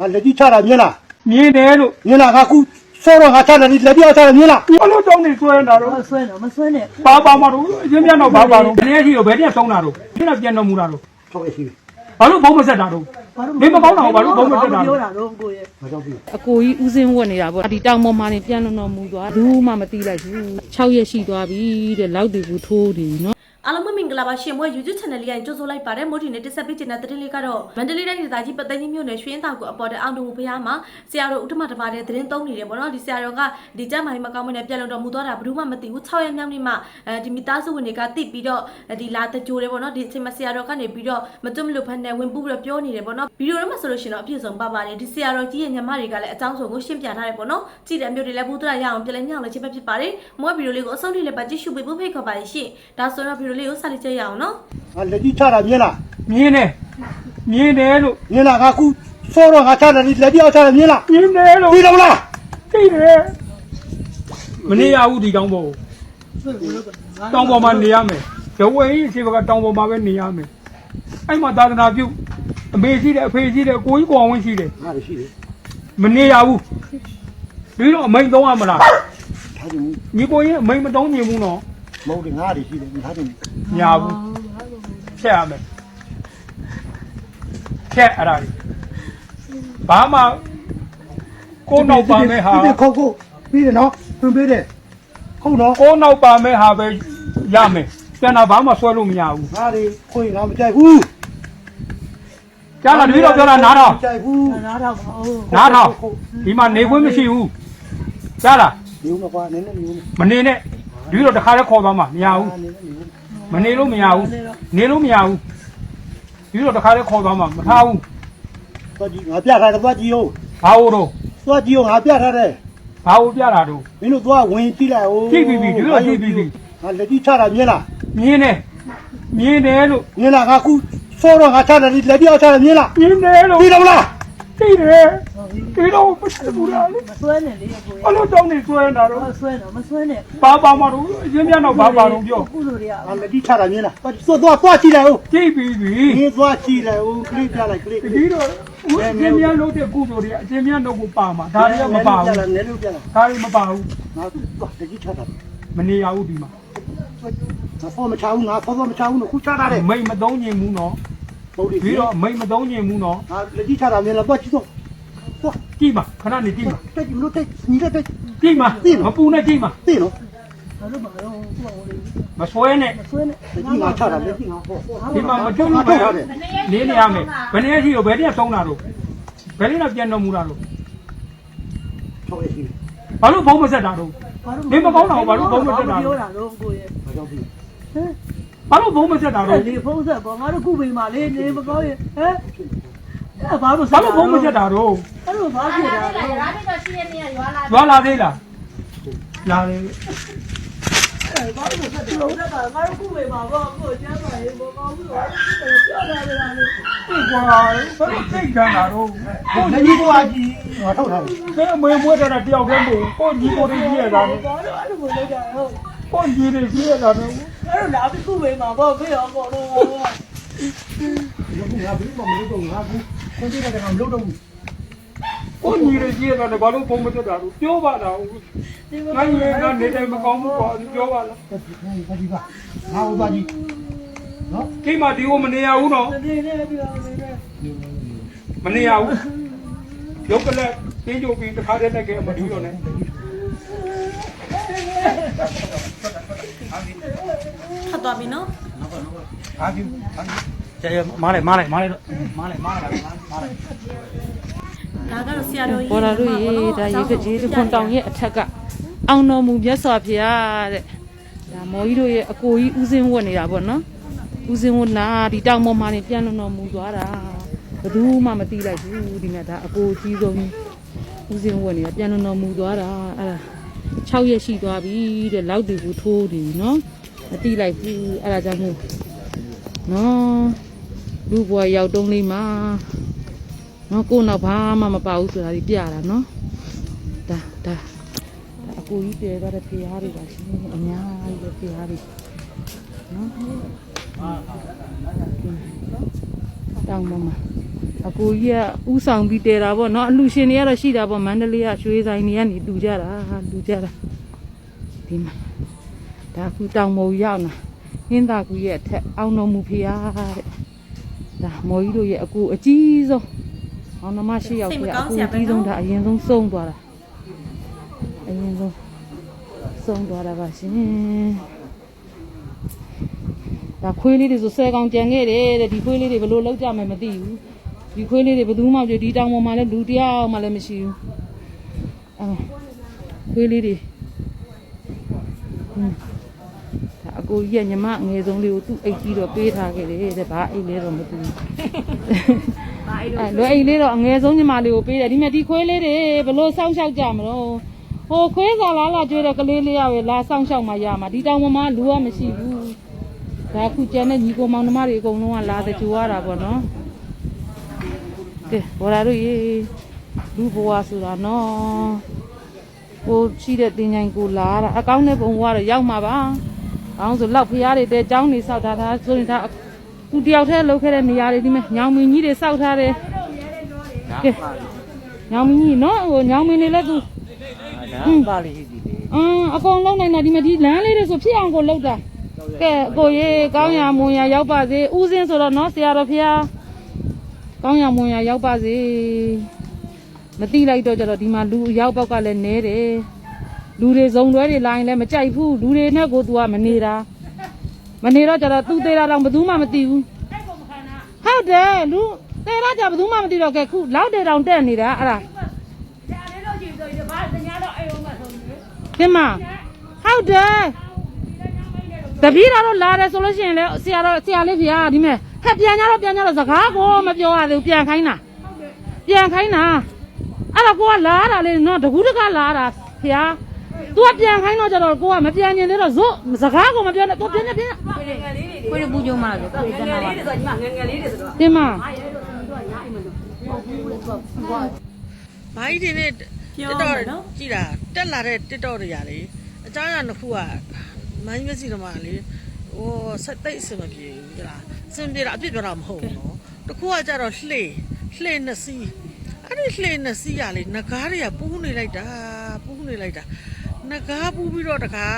ငါလက်ကြီးချတာမြင်လားမြင်တယ်လို့မြင်လားငါခုစောတော့ငါချတာဒီလက်ကြီးအောင်ချတာမြင်လားဘာလို့တောင်းနေဆွဲနေတာတော့မဆွဲတော့မဆွဲနဲ့ဘာပါမတော့အရင်ပြန်တော့ဘာပါတော့ဘယ်နည်းရှိတော့ဘယ်တည်းဆုံးတာတော့ဒီကပြန်တော်မူတာတော့ဟုတ်ကဲ့ရှိပြီဘာလို့ဘုံမဆက်တာတော့မင်းမကောင်းတာကိုဘာလို့ဘုံမဆက်တာပြောတော့တာတော့ကိုရဲ့မကြောက်ဘူးအကိုကြီးဦးစင်းဝတ်နေတာပေါ့ဒီတောင်ပေါ်မှာနေပြန်လွန်တော်မူသွားဘူးမှမသိလိုက်ဘူး6ရက်ရှိသွားပြီတဲ့လောက်တူဘူးထိုးတယ်နော် အားလုံးပဲမင်္ဂလာပါရှင်မွေ YouTube channel လေးကိုကြိုဆိုလိုက်ပါတယ်မို့ဒီနေ့တက်ဆက်ပေးချင်တဲ့သတင်းလေးကတော့မန္တလေးတိုင်းဒေသကြီးပသိမ်ကြီးမြို့နယ်ရွှေရင်တောင်ကိုအပေါ်တဲ့အောင်တုံဘုရားမှာဆရာတော်ဥထမတပါတဲ့သတင်းသုံးနေတယ်ပေါ့နော်ဒီဆရာတော်ကဒီကျမ်းမာရေးမကောင်းမနဲ့ပြန်လုံတော်မူသွားတာဘယ်သူမှမသိဘူး6ရက်မြောက်နေ့မှအဲဒီမိသားစုဝင်တွေကတိပြီးတော့ဒီလာတကြိုတယ်ပေါ့နော်ဒီအချိန်မှာဆရာတော်ကနေပြီးတော့မတွမလို့ဖက်နဲ့ဝင်ပူပြီးတော့ပြောနေတယ်ပေါ့နော်ဗီဒီယိုထဲမှာဆိုလို့ရှိရင်တော့အပြည့်စုံပါပါတယ်ဒီဆရာတော်ကြီးရဲ့ညီမတွေကလည်းအကြောင်းစုံကိုရှင်းပြထားတယ်ပေါ့နော်ကြည့်တဲ့မျိုးတွေလည်းဘူးတရရအောင်ပြလဲညောင်းလည်းချင်းပဲဖြစ်ပါတယ်မွေးဗီဒီယိုလေးကိုအဆုံးထိလည်းပါကြည့်ရှုပေးဖို့ဖိတ်ခေါ်ပါတယ်ရှင်ဒါဆိုတော့ဗီဒီယိုလေးကိုစလိုက်ကြရအောင်နော်ငါလက်ကြီးချတာမြင်လားမြင်တယ်မြင်တယ်လို့မြင်လားငါခုစောတော့ငါချတာဒီလက်ကြီးအောင်ချတာမြင်လားမြင်တယ်လို့ပြီးတော့လားသိတယ်မနေရဘူးဒီတောင်ပေါ်တောင်ပေါ်မှာနေရမယ်ဇဝေကြီးအချိန်ကတောင်ပေါ်မှာပဲနေရမယ်အဲ့မှာသာသနာပြုအမေရှိတယ်အဖေရှိတယ်အကိုကြီးကိုအောင်ဝင်းရှိတယ်ငါလည်းရှိတယ်မနေရဘူးပြီးတော့အမိန်သုံးရမလားထားကြည့်ညီကိုရင်အမိန်မသုံးမြင်ဘူးနော် မဟုတ်တယ်ငါလည်းရှိတယ်ထားကြည့်ညာဘူးချက်ရမယ်ချက်အဲ့ဒါကြီးဘာမှကိုယ်နောက်ပါမဲ့ဟာဒီခုတ်ခုတ်ပြီးတယ်နော်တွင်ပေးတယ်ခုတ်နော်ကိုယ်နောက်ပါမဲ့ဟာပဲရမယ်ပြန်တော့ဘာမှဆွဲလို့မရဘူးငါလည်းခွေငါမကြိုက်ဘူးကြားလားတပည့်တော်ပြောတာနားတော့မကြိုက်ဘူးနားတော့ပါဦးနားတော့ဒီမှာနေခွင့်မရှိဘူးကြားလားနေဦးမကွာနည်းနည်းနေဦးမနေနဲ့ တပည့်တော်တခါလဲခေါ်သွားမှာမရဘူးနည်းနည်းနေဦးမနေလို့မရဘူးနေလို့မရဘူးတပည့်တော်တခါလဲခေါ်သွားမှာမထားဘူးသွားကြည့်ငါပြထားတယ်သွားကြည့်ဦးဘာလို့တော့သွားကြည့်ဦးငါပြထားတယ်ဘာလို့ပြတာတော့မင်းတို့သွားဝင်ကြည့်လိုက်ဦးကြည့်ပြီးပြီဒီလိုကြည့်ပြီးပြီငါလက်ကြီးချတာမြင်လားမြင်တယ်မြင်တယ်လို့မြင်လားငါခုစောတော့ငါချတာဒီလက်ကြီးအောင်ချတာမြင်လားမြင်တယ်လို့ပြီးတော့လား သိတယ်ဒီတော့မစဘူးလားလေမဆွဲနဲ့လေကိုအလိုတောင်းနေဆွဲနေတာတော့မဆွဲတော့မဆွဲနဲ့ဘာပါမတော့အရင်ပြန်တော့ဘာပါတော့ပြောကုလိုတွေကငါလက်ကြီးချတာမြင်လားသွားသွားသွားကြည့်လိုက်ဦးကြည့်ပြီးပြီဒီသွားကြည့်လိုက်ဦးခလစ်ပြလိုက်ကလစ်ဒီတော့ဦးအရင်ပြန်လို့တဲ့ကုသိုလ်တွေအရင်ပြန်တော့ကိုပါမှာဒါတွေကမပါဘူးနည်းလို့ပြလာဒါတွေမပါဘူးငါသွားလက်ကြီးချတာမနေရဘူးဒီမှာငါဖောမချဘူးငါဖောမချဘူးခုချတာတယ်မိတ်မသုံးညင်ဘူးနော်ဟုတ်တယ် ပြီးတော့မိတ်မသုံးညင်ဘူးနော်ငါလက်ကြီးချတာမြင်လားသွားကြည့်တော့သွားကြည့်ပါခဏနေကြည့်ပါတက်ကြည့်လို့တက်ညီလက်တက်ကြည့်ပါမပူနဲ့ကြည့်ပါသိနော်ဘာလို့မတော့ကိုယ်ကလေမဆွဲနဲ့မဆွဲနဲ့လက်ကြီးငါချတာလက်ကြီးငါဟောဒီမှာမတွန်းဘူးပဲနေနေရမယ်ဘယ်နည်းရှိတော့ဘယ်တည်းသုံးတာတော့ဘယ်နည်းတော့ပြန်တော်မူတာတော့ဟုတ်ရဲ့ရှိဘာလို့ဘုံမဆက်တာတော့မင်းမကောင်းတာကိုဘာလို့ဘုံမတက်တာလဲပြောတာတော့ကိုရဲ့ဘာကြောင့်ပြီဟမ် ဘာလို့ဘုံမဆက်တာတော့လေဖုန်းဆက်ပေါ့ငါတို့ခုပိန်မှာလေနေမကောင်းရဲ့ဟမ်အဲ့ဘာလို့ဘာလို့ဘုံမဆက်တာတော့အဲ့လိုဘာဖြစ်တာလဲရွာပြီးတော့ရှိရနေရရွာလာရွာလာသေးလားလာတယ်အဲ့ဘာလို့ဆက်တယ်လို့ငါတို့ခုပိန်မှာပေါ့ကိုကျမ်းပါရေးမကောင်းဘူးတော့ပြောတာလေလားဒီကွာဘာလို့သိကြတာတော့လက်ကြီးသွားကြည့်ငါထုတ်ထားတယ်ကဲအမေမွေးတာတယောက်တည်းမို့ကိုညီကိုတွေကြီးရတာဘာလို့အဲ့လိုလုပ်ကြရော ကိုညီတွေကြီးရတာတော့အဲ့လိုလာပြီးခုပိန်မှာပေါ့ဖေးအောင်ပေါ့လို့ငါဘယ်မှမလုပ်တော့ငါကူခွင့်ပြတဲ့ကောင်မလုပ်တော့ဘူးကိုညီတွေကြီးရတာဘာလို့ဘုံမဆက်တာတော့ပြောပါလားငါညီကနေတယ်မကောင်းဘူးကွာပြောပါလားတက်ကြည့်တက်ကြည့်ပါငါ့ဘာကြီးနော်ကိမဒီကိုမနေရဘူးနော်နေနေပြောနေနေမနေရဘူးရုပ်ကလေးတင်းကြိုပြီးတခါတည်းနဲ့ကဲမတူတော့နဲ့ ထပ်သွားပြီနော်အားကြီးကျဲမားလိုက်မားလိုက်မားလိုက်မားလိုက်မားလိုက်မားလိုက်ဒါကတော့ဆရာတော်ကြီးပေါ်လာလို့ရေဒါရေကကြီးခွန်တောင်ရဲ့အထက်ကအောင်တော်မူမြတ်စွာဘုရားတဲ့ဒါမော်ကြီးတို့ရဲ့အကိုကြီးဦးစင်းဝတ်နေတာပေါ့နော်ဦးစင်းဝတ်နာဒီတောင်ပေါ်မှာနေပြန်လွန်တော်မူသွားတာဘယ်သူမှမသိလိုက်ဘူးဒီနေ့ဒါအကိုကြီးဆုံးဦးစင်းဝတ်နေတာပြန်လွန်တော်မူသွားတာအဲ့ဒါ 6ရက်ရှိသွားပြီတဲ့လောက်တူဘူးထိုးတယ်နော်မသိလိုက်ဘူးအဲ့ဒါကြောင့်မို့နော်လူဘွားရောက်တုံးလေးမှာနော်ကိုယ်နောက်ဘာမှမပါဘူးဆိုတာဒီပြတာနော်ဒါဒါဒါအကိုကြီးတည်သွားတဲ့ဖေဟားတွေပါရှင်အများကြီးပဲဖေဟားတွေနော်တောင်းမမ အကိုကြီးကဥဆောင်ပြီးတဲတာပေါ့နော်အလူရှင်တွေကတော့ရှိတာပေါ့မန္တလေးကရွှေဆိုင်တွေကနေလူကြတာလူကြတာဒီမှာဒါကူတောင်မော်ရောက်လာဟင်းသာကူရဲ့အထက်အောင်တော်မူဖျားတဲ့ဒါမော်ကြီးတို့ရဲ့အကူအကြီးဆုံးအောင်နှမရှိရောက်ပြအကူအကြီးဆုံးဒါအရင်ဆုံးစုံသွားတာအရင်ဆုံးစုံသွားတာပါရှင်ဒါခွေးလေးတွေဆိုဆယ်ကောင်ကြံခဲ့တယ်တဲ့ဒီခွေးလေးတွေဘယ်လိုလောက်ကြမယ်မသိဘူး ဒီခွေးလေးတွေဘယ်သူမှမကြည့်ဒီတောင်ပေါ်မှာလည်းလူတစ်ယောက်မှလည်းမရှိဘူးအဲခွေးလေးတွေဟင်းဒါအကိုကြီးကညီမအငယ်ဆုံးလေးကိုသူ့အိတ်ကြီးတော့ပေးထားခဲ့တယ်တဲ့ဘာအိတ်လဲတော့မသိဘူးအဲလွယ်အိတ်လေးတော့အငယ်ဆုံးညီမလေးကိုပေးတယ်ဒီမဲ့ဒီခွေးလေးတွေဘယ်လိုစောင့်ရှောက်ကြမလို့ဟိုခွေးစားလားလာကြွေးတဲ့ကလေးလေးရပဲလာစောင့်ရှောက်မှရမှာဒီတောင်ပေါ်မှာလူကမရှိဘူးဒါအခုကျန်တဲ့ညီကိုမောင်နှမတွေအကုန်လုံးကလာတဲ့ကြိုရတာပေါ့နော် ကဲဘော်ရာတို့ရေလူဘဝဆိုတာနော်ကိုရှိတဲ့တင်ញိုင်ကိုလာတာအကောင်းတဲ့ဘုံဘဝတော့ရောက်မှာပါအောင်းဆိုလောက်ဖျားတွေတဲចောင်းနေစောက်ထားတာဆိုရင်ဒါသူတယောက်တည်းလှုပ်ခဲ့တဲ့နေရာတွေဒီမဲ့ညောင်မင်းကြီးတွေစောက်ထားတယ်ကဲညောင်မင်းကြီးနော်ဟိုညောင်မင်းတွေလည်းသူဒါပါလိဒီလေအင်းအကုန်လုံးနိုင်တာဒီမဲ့ဒီလမ်းလေးတွေဆိုဖြစ်အောင်ကိုလှုပ်တာကဲကိုရေကောင်းရမွန်ရရောက်ပါစေဥစဉ်ဆိုတော့နော်ဆရာတော်ဖျား ကောင်းရမွန်ရရောက်ပါစေမတိလိုက်တော့ကြတော့ဒီမှာလူအရောက်ပေါက်ကလည်းနဲတယ်လူတွေဇုံတွဲတွေလာရင်လည်းမကြိုက်ဘူးလူတွေနဲ့ကိုသူကမနေတာမနေတော့ကြတော့သူသေးတာတော့ဘယ်သူမှမသိဘူးဟုတ်တယ်လူသေးတာကြဘယ်သူမှမသိတော့ကဲခုလောက်တဲ့တောင်တက်နေတာအဲ့ဒါတင်မဟုတ်တယ်တပီးတော့လာတယ်ဆိုလို့ရှိရင်လေဆရာတော်ဆရာလေးဖေဒီမဲ့ ဟဲ့ပြန်ကြတော့ပြန်ကြတော့စကားကိုမပြောရသေးဘူးပြန်ခိုင်းတာပြန်ခိုင်းတာအဲ့တော့ကိုကလာတာလေနော်တကူးတကလာတာဖေ तू ကပြန်ခိုင်းတော့ကြတော့ကိုကမပြန်ကျင်သေးတော့ဇွတ်စကားကိုမပြောနဲ့ तू ပြန်နေပြန်ခွေးပူကြုံမှာဆိုခွေးတနာပါတင်မဘာကြီးတွေနဲ့ပြောတက်တော့မယ်နော်ကြည်တာတက်လာတဲ့တက်တော့တွေရလေအကြောင်းအရာတစ်ခုကမိုင်းမျက်စိတော့မှလေ ဟိုဆက်သိပ်အစမပြေဘူးကြလားအစမပြေတာအပြစ်ပြောတာမဟုတ်ဘူးနော်တစ်ခုကကြတော့လှေလှေနှစ်စီးအဲ့ဒီလှေနှစ်စီးရလေငကားတွေကပူးနေလိုက်တာပူးနေလိုက်တာငကားပူးပြီးတော့တခါ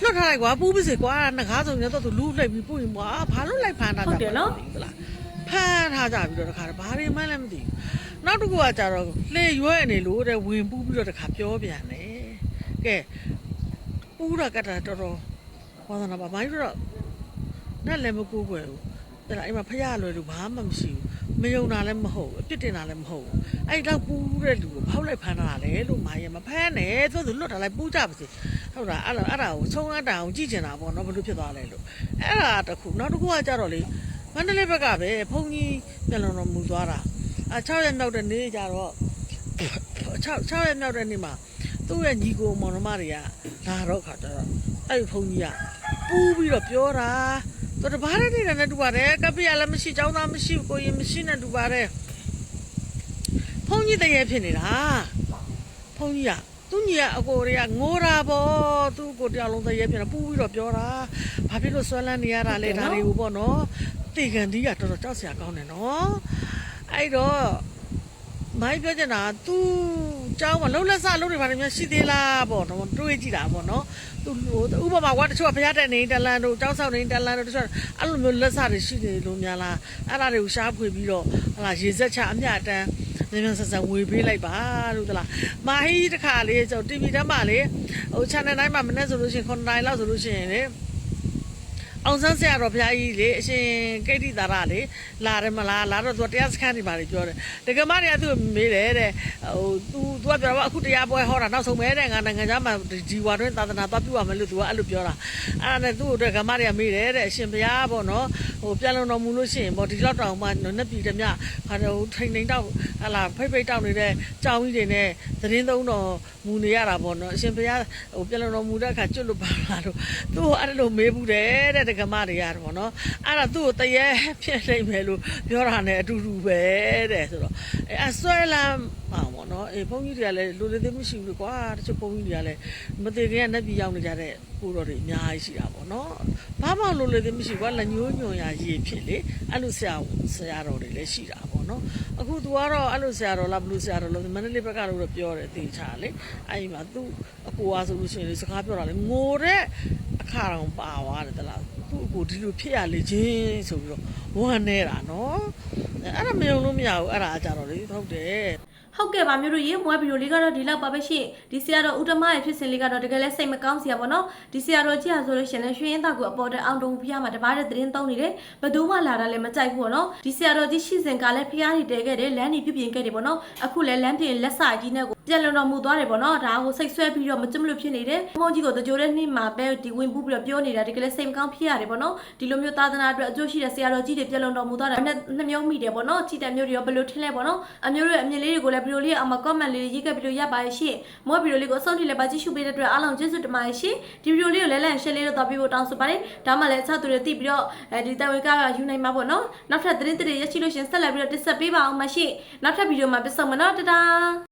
လွတ်ထားလိုက်ကွာပူးပါစေကွာငကားစုံရတော့သူလူလိုက်ပြီးပူးရင်ကွာဘာလို့လိုက်ဖမ်းတာဟုတ်တယ်နော်ဟုတ်လားဖမ်းထားကြပြီးတော့တခါဘာတွေမှလည်းမသိဘူးနောက်တစ်ခုကကြတော့လှေရွဲနေလို့တဲ့ဝင်ပူးပြီးတော့တခါပြောပြန်တယ်ကဲပူးတာကတ္တာတော်တော် ဟောသနာပါမိုင်းတော့နဲ့လည်းမကူကွယ်ဘူးအဲ့ဒါအိမ်မှာဖရလွယ်လို့ဘာမှမရှိဘူးမယုံတာလည်းမဟုတ်ဘူးအပြစ်တင်တာလည်းမဟုတ်ဘူးအဲ့တော့ပူးတဲ့လူကိုဖောက်လိုက်ဖမ်းတာလေလို့မာရမဖမ်းနဲ့သူကလွတ်တာလိုက်ပူးကြပါစေဟုတ်လားအဲ့ဒါအဲ့ဒါကိုဆုံးအပ်တာအောင်ကြည့်ချင်တာပေါ့နော်ဘလို့ဖြစ်သွားလဲလို့အဲ့ဒါတစ်ခုနောက်တစ်ခုကကြတော့လေမန္တလေးဘက်ကပဲဘုံကြီးပြန်လုံတော်မူသွားတာအဲ6ရက်မြောက်တဲ့နေ့ကျတော့6 6ရက်မြောက်တဲ့နေ့မှာသူ့ရဲ့ညီကိုမောင်နှမတွေကလာတော့ခါကျတော့ အဲ့ဒီဘုံကြီးကပူးပြီးတော့ပြောတာသူတဘာတဲ့နေတာနဲ့တူပါတယ်ကပ်ပြရလည်းမရှိចောင်းသားမရှိကိုရင်မရှိနဲ့တူပါတယ်ဘုံကြီးတည်းရဲ့ဖြစ်နေတာဘုံကြီးကသူညီကအကိုတွေကငိုတာပေါ့သူ့ကိုတယောက်လုံးတည်းရဲ့ဖြစ်နေပူးပြီးတော့ပြောတာဘာဖြစ်လို့ဆွဲလန်းနေရတာလဲဒါတွေကိုပေါ့နော်တေကန်ဒီကတော်တော်ကြောက်စရာကောင်းတယ်နော်အဲ့တော့ မိုင်းပြောချင်တာ तू ကျောင်းမှာလှုပ်လက်စလှုပ်တွေဘာတွေများရှိသေးလားပေါ့နော်တွေးကြည့်တာပေါ့နော်သူဟိုဥပမာကွာတချို့ကဘုရားတက်နေတလန်တို့တောက်ဆောက်နေတလန်တို့တချို့အဲ့လိုမျိုးလက်စတွေရှိနေလို့များလားအဲ့ဒါတွေကိုရှားဖွေပြီးတော့ဟလာရေစက်ချအမြတမ်းမြန်မြန်ဆန်ဆန်ဝေပေးလိုက်ပါလို့သလားမာဟီတခါလေးကျွန်တော် TV တမ်းမှာလေဟို channel တိုင်းမှာမနေ့ဆိုလို့ရှိရင်9နိုင်လောက်ဆိုလို့ရှိရင်လေ အောင်ဆန်းဆရာတော်ဘုရားကြီးလေအရှင်ကိတိသာရလေလာတယ်မလားလာတော့သူတရားစခန်းနေပါလေပြောတယ်တကယ်မတရားသူမေးတယ်တဲ့ဟိုသူသူကပြောတော့အခုတရားပွဲဟောတာနောက်ဆုံးပဲတဲ့ငါနိုင်ငံသားမှာဒီဝါတွင်သာသနာသွားပြုရမယ်လို့သူကအဲ့လိုပြောတာအဲ့ဒါနဲ့သူ့တကယ်မတရားမေးတယ်တဲ့အရှင်ဘုရားပေါ့နော်ဟိုပြန်လုံတော်မူလို့ရှိရင်ပေါ့ဒီလောက်တောင်မှနှစ်ပြည်တည်းမြဟာဟိုထိန်ထိန်တောက်ဟလာဖိတ်ဖိတ်တောက်နေတဲ့ကြောင်ကြီးတွေနဲ့သတင်းသုံးတော်မူနေရတာပေါ့နော်အရှင်ဘုရားဟိုပြန်လုံတော်မူတဲ့အခါကျွတ်လို့ပါလားလို့သူ့အဲ့လိုမေးဘူးတယ်တဲ့က္ကမတွေရတယ်ပေါ့နော်အဲ့ဒါသူ့ကိုတရေဖြစ်နေမယ်လို့ပြောတာနဲ့အတူတူပဲတဲ့ဆိုတော့အဲအဆွဲလမ်းပါပေါ့ပေါ့နော်အေးဘုန်းကြီးတွေကလည်းလူလေသေးမရှိဘူးကွာတချို့ဘုန်းကြီးတွေကလည်းမသေးခင်ကနတ်ပြည်ရောက်နေကြတဲ့ကိုတော်တွေအများကြီးရှိတာပေါ့နော်ဘာမှလူလေသေးမရှိကွာလက်ညှိုးညွန်ရရေးဖြစ်လေအဲ့လိုဆရာဆရာတော်တွေလည်းရှိတာပေါ့နော်အခု तू ကတော့အဲ့လိုဆရာတော်လားဘလူဆရာတော်လို့မန္တလေးဘက်ကတော့ပြောတယ်တေချာလေအဲ့ဒီမှာ तू အကိုအားဆိုလို့ရှိရင်လေစကားပြောတာလေငိုတဲ့အခါတောင်ပါသွားတယ်တလား သူ့အကိုဒီလိုဖြစ်ရလေချင်းဆိုပြီးတော့ဝမ်းနေတာနော်အဲ့ဒါမယုံလို့မရဘူးအဲ့ဒါအကြတော့လေဟုတ်တယ်ဟုတ်ကဲ့ပါမျိုးတို့ရေမွေးဗီဒီယိုလေးကတော့ဒီလောက်ပါပဲရှင်ဒီဆရာတော်ဦးတမရဲ့ဖြစ်စဉ်လေးကတော့တကယ်လဲစိတ်မကောင်းစရာပေါ့နော်ဒီဆရာတော်ကြီးဟာဆိုလို့ရှင်လဲရွှေရင်သားကိုအပေါ်တဲ့အောင်တုံဖျားမှာတပားတဲ့သတင်းသုံးနေတယ်ဘသူမှလာတာလည်းမကြိုက်ဘူးပေါ့နော်ဒီဆရာတော်ကြီးရှိစဉ်ကလည်းဖျားနေတဲခဲ့တယ်လမ်းနေပြပြင်ခဲ့တယ်ပေါ့နော်အခုလဲလမ်းပြင်လက်စာကြီးနဲ့ကို ပြန်လုံတော်မူသွားတယ်ပေါ့နော်ဒါကိုစိတ်ဆွဲပြီးတော့မကြမလို့ဖြစ်နေတယ်ဘုန်းကြီးကိုတကြိုတဲ့နေ့မှာပဲဒီဝင်ပူးပြီးတော့ပြောနေတာတကယ်လဲစိတ်မကောင်းဖြစ်ရတယ်ပေါ့နော်ဒီလိုမျိုးသာသနာအတွက်အကျိုးရှိတဲ့ဆရာတော်ကြီးတွေပြန်လုံတော်မူသွားတာနဲ့နှမျိုးမိတယ်ပေါ့နော်ချစ်တဲ့မျိုးတွေရောဘယ်လိုထင်လဲပေါ့နော်အမျိုးတွေအမြင်လေးတွေကိုလည်းဗီဒီယိုလေးအမ comment လေးရေးခဲ့ပြီးလို့ရပါရဲ့ရှင်မောဗီဒီယိုလေးကိုအဆုံးထိလည်းပါကြည့်ရှုပေးတဲ့အတွက်အားလုံးကျေးဇူးတင်ပါတယ်ရှင်ဒီဗီဒီယိုလေးကိုလည်းလည်း share လေးတော့ပြီးဖို့တောင်းဆိုပါတယ်ဒါမှလည်းအချက်သူတွေသိပြီးတော့အဲဒီတဝေကယူနိုင်မှာပေါ့နော်နောက်ထပ်သတင်းတွေရရှိလို့ရှင်ဆက်လက်ပြီးတော့တင်ဆက်ပေးပါအောင်မရှင်နောက်ထပ်ဗီဒီယိုမှာပြန်ဆုံမယ်နော်တဒါ